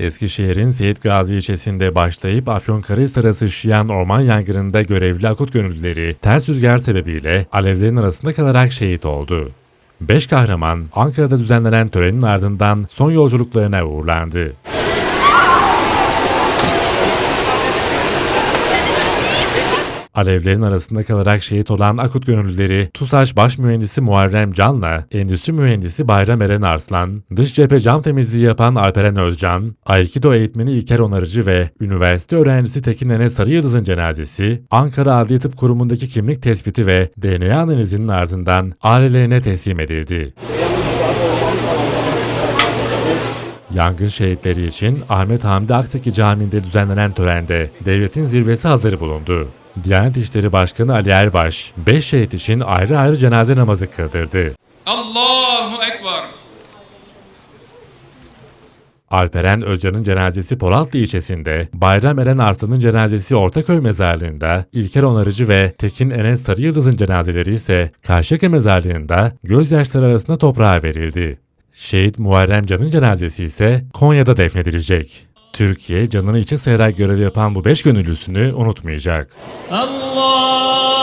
Eskişehir'in Seyit Gazi ilçesinde başlayıp Afyonkarahisar'a sıçrayan orman yangınında görevli akut gönüllüleri ters rüzgar sebebiyle alevlerin arasında kalarak şehit oldu. Beş kahraman Ankara'da düzenlenen törenin ardından son yolculuklarına uğurlandı. Alevlerin arasında kalarak şehit olan akut gönüllüleri TUSAŞ Baş Mühendisi Muharrem Can'la Endüstri Mühendisi Bayram Eren Arslan, dış cephe cam temizliği yapan Alperen Özcan, Aikido eğitmeni İlker Onarıcı ve üniversite öğrencisi Tekin Enes Sarıyıldız'ın cenazesi, Ankara Adliye Tıp Kurumu'ndaki kimlik tespiti ve DNA analizinin ardından ailelerine teslim edildi. Yangın şehitleri için Ahmet Hamdi Akseki Camii'nde düzenlenen törende devletin zirvesi hazır bulundu. Diyanet İşleri Başkanı Ali Erbaş, 5 şehit için ayrı ayrı cenaze namazı kıldırdı. Allahu Ekber. Alperen Özcan'ın cenazesi Polatlı ilçesinde, Bayram Eren Arslan'ın cenazesi Ortaköy mezarlığında, İlker Onarıcı ve Tekin Enes Sarıyıldız'ın cenazeleri ise Karşıyaka mezarlığında gözyaşları arasında toprağa verildi. Şehit Muharrem Can'ın cenazesi ise Konya'da defnedilecek. Türkiye canını içe sayarak görev yapan bu beş gönüllüsünü unutmayacak. Ekber